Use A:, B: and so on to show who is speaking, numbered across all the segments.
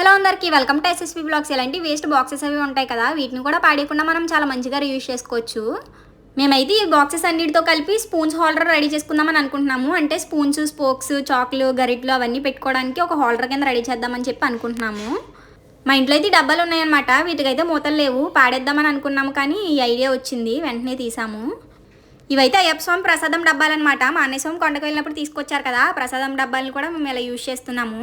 A: Hello అందరికీ welcome to SSP blogs ఇలాంటి waste boxes అవి ఉంటాయి కదా వీటిని కూడా పాడేయకుండా మనం చాలా మంచిగా యూజ్ చేసుకోవచ్చు. మేమైతే ఈ బాక్సెస్ అన్నిటితో కలిపి స్పూన్స్ హోల్డర్ రెడీ చేసుకుందామని అనుకుంటున్నాము. అంటే స్పూన్స్ స్పోక్స్ చాక్లు గరిట్లు అవన్నీ పెట్టుకోవడానికి ఒక హోల్డర్ కింద రెడీ చేద్దామని చెప్పి అనుకుంటున్నాము. మా ఇంట్లో అయితే డబ్బాలు ఉన్నాయన్నమాట. వీటికైతే మూతలు లేవు. పాడేద్దామని అనుకున్నాము కానీ ఈ ఐడియా వచ్చింది. వెంటనే తీసాము. ఇవైతే అయ్యప్ప స్వామి ప్రసాదం డబ్బాలన్నమాట. మా అన్నయ్య స్వామి కొండకు వెళ్ళినప్పుడు తీసుకొచ్చారు కదా ప్రసాదం డబ్బాలను కూడా మేము ఇలా యూజ్ చేస్తున్నాము.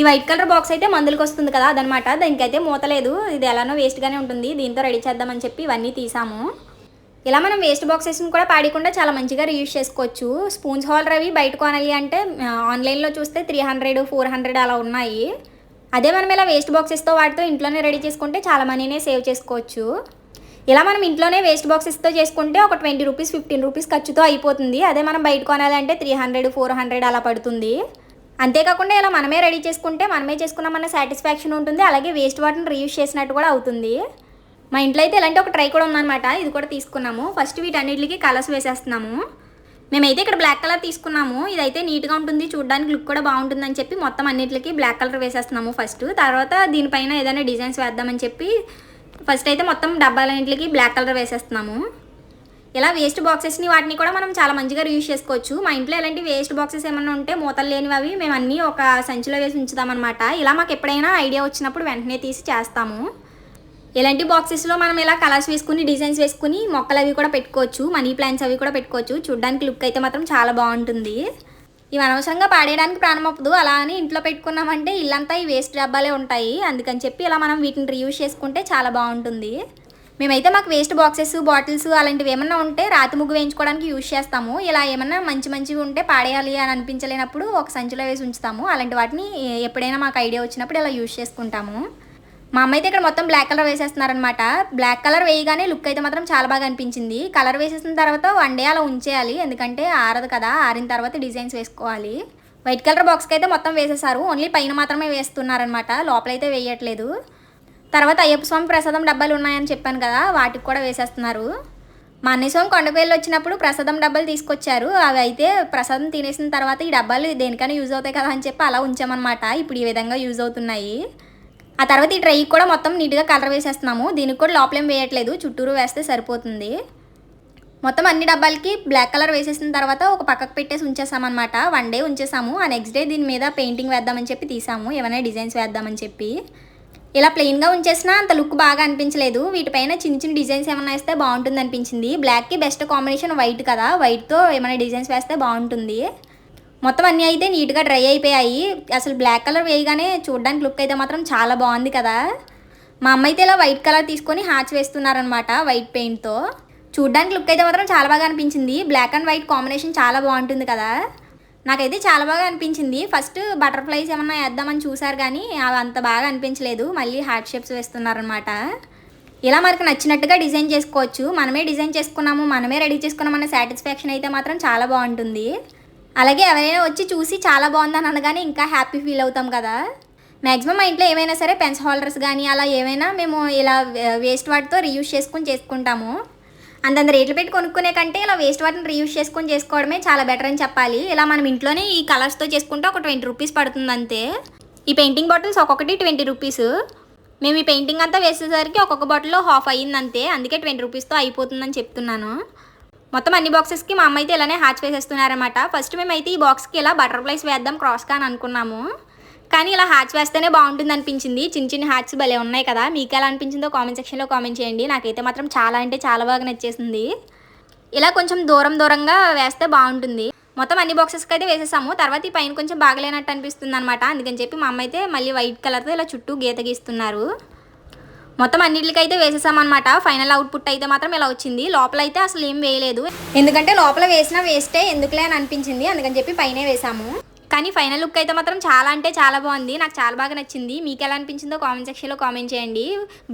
A: ఈ వైట్ కలర్ బాక్స్ అయితే మందులకు వస్తుంది కదా అదనమాట. దానికైతే మూతలేదు ఇది ఎలానో వేస్ట్గానే ఉంటుంది. దీంతో రెడీ చేద్దామని చెప్పి ఇవన్నీ తీసాము. ఇలా మనం వేస్ట్ బాక్సెస్ని కూడా పాడకుండా చాలా మంచిగా రీయూజ్ చేసుకోవచ్చు. స్పూన్స్ హోల్డర్ అవి బయట కొనాలి అంటే ఆన్లైన్లో చూస్తే త్రీ హండ్రెడ్ ఫోర్ హండ్రెడ్ అలా ఉన్నాయి. అదే మనం ఇలా వేస్ట్ బాక్సెస్తో వాటితో ఇంట్లోనే రెడీ చేసుకుంటే చాలా మనీనే సేవ్ చేసుకోవచ్చు. ఇలా మనం ఇంట్లోనే వేస్ట్ బాక్సెస్తో చేసుకుంటే ఒక ట్వంటీ రూపీస్ ఫిఫ్టీన్ రూపీస్ ఖర్చుతో అయిపోతుంది. అదే మనం బయట కొనాలంటే త్రీ హండ్రెడ్ ఫోర్ హండ్రెడ్ అలా పడుతుంది. అంతేకాకుండా ఇలా మనమే రెడీ చేసుకుంటే మనమే చేసుకున్నామన్న సాటిస్ఫాక్షన్ ఉంటుంది అలాగే వేస్ట్ వాటర్ని రీయూజ్ చేసినట్టు కూడా అవుతుంది. మా ఇంట్లో అయితే ఇలాంటి ఒక ట్రై కూడా ఉందన్నమాట ఇది కూడా తీసుకున్నాము. ఫస్ట్ వీటన్నిటికి కలర్స్ వేసేస్తున్నాము. మేమైతే ఇక్కడ బ్లాక్ కలర్ తీసుకున్నాము ఇదైతే నీట్గా ఉంటుంది చూడడానికి లుక్ కూడా బాగుంటుందని చెప్పి మొత్తం అన్నిటికీ బ్లాక్ కలర్ వేసేస్తున్నాము ఫస్ట్. తర్వాత దీనిపైన ఏదైనా డిజైన్స్ వేద్దామని చెప్పి ఫస్ట్ అయితే మొత్తం డబ్బాలన్నింటికి బ్లాక్ కలర్ వేసేస్తున్నాము. ఇలా వేస్ట్ బాక్సెస్ని వాటిని కూడా మనం చాలా మంచిగా యూజ్ చేసుకోవచ్చు. మా ఇంట్లో ఇలాంటి వేస్ట్ బాక్సెస్ ఏమన్నా ఉంటే మూతలు లేనివి అవి మేము అన్నీ ఒక సంచిలో వేసి ఉంచుతామన్నమాట ఇలా మాకు ఎప్పుడైనా ఐడియా వచ్చినప్పుడు వెంటనే తీసి చేస్తాము. ఇలాంటి బాక్సెస్లో మనం ఇలా కలర్స్ వేసుకుని డిజైన్స్ వేసుకుని మొక్కలు అవి కూడా పెట్టుకోవచ్చు. మనీ ప్లాంట్స్ అవి కూడా పెట్టుకోవచ్చు. చూడడానికి లుక్ అయితే మాత్రం చాలా బాగుంటుంది. ఇవి అనవసరంగా పాడేయడానికి ప్రాణం అవ్వదు. అలా అని ఇంట్లో పెట్టుకున్నామంటే ఇల్లంతా ఈ వేస్ట్ డబ్బాలే ఉంటాయి. అందుకని చెప్పి ఇలా మనం వీటిని రీయూజ్ చేసుకుంటే చాలా బాగుంటుంది. మేమైతే మాకు వేస్ట్ బాక్సెస్ బాటిల్స్ అలాంటివి ఏమన్నా ఉంటే రాతి ముగ్గు వేయించుకోవడానికి యూజ్ చేస్తాము. ఇలా ఏమన్నా మంచి మంచివి ఉంటే పాడేయాలి అని అనిపించలేనప్పుడు ఒక సంచిలో వేసి ఉంచుతాము. అలాంటి వాటిని ఎప్పుడైనా మాకు ఐడియా వచ్చినప్పుడు ఇలా యూజ్ చేసుకుంటాము. మా అమ్మ అయితే ఇక్కడ మొత్తం బ్లాక్ కలర్ వేసేస్తున్నారనమాట బ్లాక్ కలర్ వేయగానే లుక్ అయితే మాత్రం చాలా బాగా అనిపించింది. కలర్ వేసేసిన తర్వాత వన్ డే అలా ఉంచేయాలి. ఎందుకంటే ఆరదు కదా ఆరిన తర్వాత డిజైన్స్ వేసుకోవాలి. వైట్ కలర్ బాక్స్కి అయితే మొత్తం వేసేసారు ఓన్లీ పైన మాత్రమే వేస్తున్నారనమాట లోపలైతే వేయట్లేదు. తర్వాత అయ్యప్ప స్వామి ప్రసాదం డబ్బాలు ఉన్నాయని చెప్పాను కదా వాటికి కూడా వేసేస్తున్నారు. మా అన్నయ్య స్వామి కొండపల్లి వచ్చినప్పుడు ప్రసాదం డబ్బాలు తీసుకొచ్చారు. అవి అయితే ప్రసాదం తినేసిన తర్వాత ఈ డబ్బాలు దేనికైనా యూజ్ అవుతాయి కదా అని చెప్పి అలా ఉంచామన్నమాట. ఇప్పుడు ఈ విధంగా యూజ్ అవుతున్నాయి. ఆ తర్వాత ఈ ట్రైకి కూడా మొత్తం నీట్గా కలర్ వేసేస్తున్నాము. దీనికి కూడా లోపలేం వేయట్లేదు. చుట్టూరు వేస్తే సరిపోతుంది. మొత్తం అన్ని డబ్బాలకి బ్లాక్ కలర్ వేసేసిన తర్వాత ఒక పక్కకు పెట్టేసి ఉంచేసామన్నమాట. One day ఉంచేసాము. ఆ నెక్స్ట్ డే దీని మీద పెయింటింగ్ వేద్దామని చెప్పి తీసాము. ఏమైనా డిజైన్స్ వేద్దామని చెప్పి. ఇలా ప్లెయిన్గా ఉంచేసినా అంత లుక్ బాగా అనిపించలేదు. వీటిపైన చిన్న చిన్న డిజైన్స్ ఏమైనా వేస్తే బాగుంటుంది అనిపించింది. బ్లాక్కి బెస్ట్ కాంబినేషన్ వైట్ కదా. వైట్తో ఏమైనా డిజైన్స్ వేస్తే బాగుంటుంది. మొత్తం అన్నీ అయితే నీట్గా డ్రై అయిపోయాయి. అసలు బ్లాక్ కలర్ వేయగానే చూడడానికి లుక్ అయితే మాత్రం చాలా బాగుంది కదా. మా అమ్మ అయితే ఇలా వైట్ కలర్ తీసుకొని హ్యాచ్ వేస్తున్నారనమాట వైట్ పెయింట్తో చూడడానికి లుక్ అయితే మాత్రం చాలా బాగా అనిపించింది. బ్లాక్ అండ్ వైట్ కాంబినేషన్ చాలా బాగుంటుంది కదా. నాకైతే చాలా బాగా అనిపించింది. ఫస్ట్ బటర్ఫ్లైస్ ఏమన్నా వేద్దామని చూసారు కానీ అవి అంత బాగా అనిపించలేదు. మళ్ళీ హార్ట్ షేప్స్ వేస్తున్నారనమాట ఇలా మనకు నచ్చినట్టుగా డిజైన్ చేసుకోవచ్చు. మనమే డిజైన్ చేసుకున్నాము మనమే రెడీ చేసుకున్నామన్న సాటిస్ఫాక్షన్ అయితే మాత్రం చాలా బాగుంటుంది. అలాగే ఎవరైనా వచ్చి చూసి చాలా బాగుందని అనగానే ఇంకా హ్యాపీ ఫీల్ అవుతాం కదా. మ్యాక్సిమం మా ఇంట్లో ఏమైనా సరే పెన్స్ హోల్డర్స్ కానీ అలా ఏమైనా మేము ఇలా వేస్ట్ వాటితో రీయూజ్ చేసుకొని చేసుకుంటాము. అంతంత రేట్లు పెట్టి కొనుక్కునే కంటే ఇలా వేస్ట్ వాటిని రీయూజ్ చేసుకొని చేసుకోవడమే చాలా బెటర్ అని చెప్పాలి. ఇలా మనం ఇంట్లోనే ఈ కలర్స్తో చేసుకుంటే ఒక ట్వంటీ రూపీస్ పడుతుంది అంతే. ఈ పెయింటింగ్ బాటిల్స్ ఒక్కొక్కటి ట్వంటీ రూపీస్ మేము ఈ పెయింటింగ్ అంతా వేసేసరికి ఒక్కొక్క బాటిల్లో హాఫ్ అయ్యింది అంతే. అందుకే ట్వంటీ రూపీస్తో అయిపోతుందని చెప్తున్నాను. మొత్తం అన్ని బాక్సెస్కి మా అమ్మ అయితే ఇలానే హ్యాచ్ వేసేస్తున్నారన్నమాట. ఫస్ట్ మేమైతే ఈ బాక్స్కి ఇలా బటర్ఫ్లైస్ వేద్దాం క్రాస్గా అని అనుకున్నాము. కానీ ఇలా హ్యాచ్ వేస్తేనే బాగుంటుంది అనిపించింది. చిన్న చిన్న హ్యాట్స్ భలే ఉన్నాయి కదా. మీకు ఎలా అనిపించిందో కామెంట్ సెక్షన్లో కామెంట్ చేయండి. నాకైతే మాత్రం చాలా అంటే చాలా బాగా నచ్చేసింది. ఇలా కొంచెం దూరం దూరంగా వేస్తే బాగుంటుంది. మొత్తం అన్ని బాక్సెస్కి అయితే వేసేసాము. తర్వాత ఈ పైన కొంచెం బాగలేనట్టు అనిపిస్తుంది అనమాట అందుకని చెప్పి మా అమ్మ అయితే మళ్ళీ వైట్ కలర్తో ఇలా చుట్టూ గీత గీస్తున్నారు. మొత్తం అన్నిటికైతే వేసేసామన్నమాట ఫైనల్ అవుట్పుట్ అయితే మాత్రం ఇలా వచ్చింది. లోపల అయితే అసలు ఏం వేయలేదు. ఎందుకంటే లోపల వేసినా వేస్టే ఎందుకులే అని అనిపించింది. అందుకని చెప్పి పైనే వేసాము. కానీ ఫైనల్ లుక్ అయితే మాత్రం చాలా అంటే చాలా బాగుంది. నాకు చాలా బాగా నచ్చింది. మీకు ఎలా అనిపించిందో కామెంట్ సెక్షన్లో కామెంట్ చేయండి.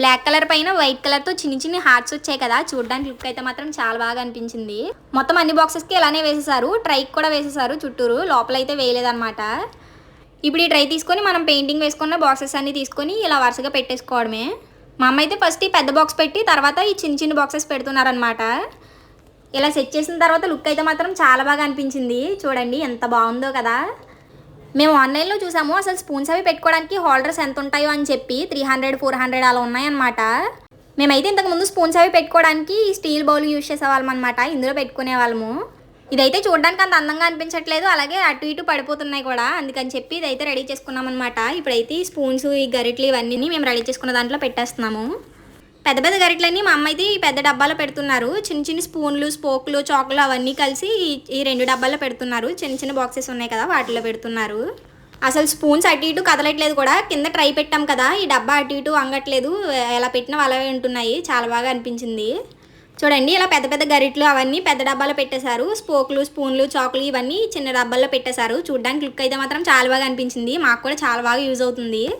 A: బ్లాక్ కలర్ పైన వైట్ కలర్తో చిన్న చిన్న హార్ట్స్ వచ్చాయి కదా. చూడడానికి లుక్ అయితే మాత్రం చాలా బాగా అనిపించింది. మొత్తం అన్ని బాక్సెస్కి ఇలానే వేసేసారు. ట్రైకి కూడా వేసేసారు చుట్టూరు. లోపల అయితే వేయలేదన్నమాట. ఇప్పుడు ఈ ట్రై తీసుకొని మనం పెయింటింగ్ వేసుకున్న బాక్సెస్ అన్ని తీసుకొని ఇలా వరుసగా పెట్టేసుకోవడమే. మా అమ్మ అయితే ఫస్ట్ ఈ పెద్ద బాక్స్ పెట్టి తర్వాత ఈ చిన్న చిన్న బాక్సెస్ పెడుతున్నారనమాట ఇలా సెట్ చేసిన తర్వాత లుక్ అయితే మాత్రం చాలా బాగా అనిపించింది. చూడండి ఎంత బాగుందో కదా. మేము ఆన్లైన్లో చూసాము. అసలు స్పూన్స్ అవి పెట్టుకోవడానికి హోల్డర్స్ ఎంత ఉంటాయో అని చెప్పి త్రీ హండ్రెడ్ ఫోర్ హండ్రెడ్ అలా ఉన్నాయన్నమాట. మేమైతే ఇంతకుముందు స్పూన్స్ అవి పెట్టుకోవడానికి స్టీల్ బౌల్ యూజ్ చేసేవాళ్ళం అనమాట ఇందులో పెట్టుకునే వాళ్ళము ఇదైతే చూడడానికి అంత అందంగా అనిపించట్లేదు. అలాగే అటు ఇటు పడిపోతున్నాయి కూడా. అందుకని చెప్పి ఇదైతే రెడీ చేసుకున్నాం అనమాట ఇప్పుడైతే ఈ స్పూన్స్ ఈ గరిట్లు ఇవన్నీ మేము రెడీ చేసుకున్న దాంట్లో పెట్టేస్తున్నాము. పెద్ద పెద్ద గరిటలన్నీ మా అమ్మ అయితే ఈ పెద్ద డబ్బాలో పెడుతున్నారు. చిన్న చిన్న స్పూన్లు స్పోక్లు చాకులు అవన్నీ కలిసి ఈ- రెండు డబ్బాల్లో పెడుతున్నారు. చిన్న చిన్న బాక్సెస్ ఉన్నాయి కదా వాటిలో పెడుతున్నారు. అసలు స్పూన్స్ అటు ఇటు కదలట్లేదు కూడా. కింద ట్రై పెట్టాం కదా ఈ డబ్బా అటు ఇటు అంగట్లేదు. ఎలా పెట్టినా అలాగే ఉంటున్నాయి. చాలా బాగా అనిపించింది. చూడండి ఇలా పెద్ద పెద్ద గరిట్లు అవన్నీ పెద్ద డబ్బాలో పెట్టేశారు. స్పోక్లు స్పూన్లు చాకులు ఇవన్నీ చిన్న డబ్బాల్లో పెట్టేశారు. చూడడానికి లుక్ అయితే మాత్రం చాలా బాగా అనిపించింది. మాకు కూడా చాలా బాగా యూజ్ అవుతుంది.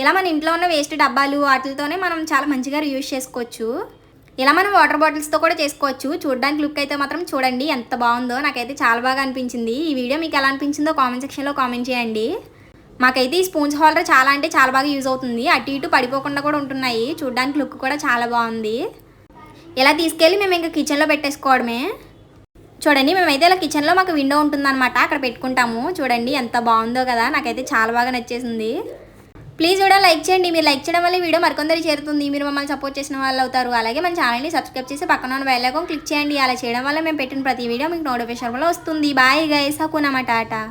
A: ఇలా మన ఇంట్లో ఉన్న వేస్ట్ డబ్బాలు వాటితోనే మనం చాలా మంచిగా యూజ్ చేసుకోవచ్చు. ఇలా మనం వాటర్ బాటిల్స్తో కూడా చేసుకోవచ్చు. చూడడానికి లుక్ అయితే మాత్రం చూడండి ఎంత బాగుందో. నాకైతే చాలా బాగా అనిపించింది. ఈ వీడియో మీకు ఎలా అనిపించిందో కామెంట్ సెక్షన్లో కామెంట్ చేయండి. మాకైతే ఈ స్పూన్స్ హోల్డర్ చాలా అంటే చాలా బాగా యూజ్ అవుతుంది. అటు ఇటు పడిపోకుండా కూడా ఉంటున్నాయి. చూడడానికి లుక్ కూడా చాలా బాగుంది. ఇలా తీసుకెళ్ళి మేము ఇంకా కిచెన్లో పెట్టేసుకోవడమే. చూడండి మేమైతే ఇలా కిచెన్లో మాకు విండో ఉంటుందన్నమాట. అక్కడ పెట్టుకుంటాము. చూడండి ఎంత బాగుందో కదా. నాకైతే చాలా బాగా నచ్చేసింది. ప్లీజ్ కూడా లైక్ చేయండి. మీరు లైక్ చేయడం వల్ల వీడియో మరికొందరు చేరుతుంది. మీరు మమ్మల్ని సపోర్ట్ చేసిన వాళ్ళు అవుతారు. అలాగే మన ఛానల్ని సబ్స్క్రైబ్ చేసి పక్కన ఉన్న బెల్ ఐకాన్ క్లిక్ చేయండి. అలా చేయడం వల్ల మేము పెట్టిన ప్రతి వీడియో మీకు నోటిఫికేషన్ వల్ల వస్తుంది. Bye guys హకునమాట Tata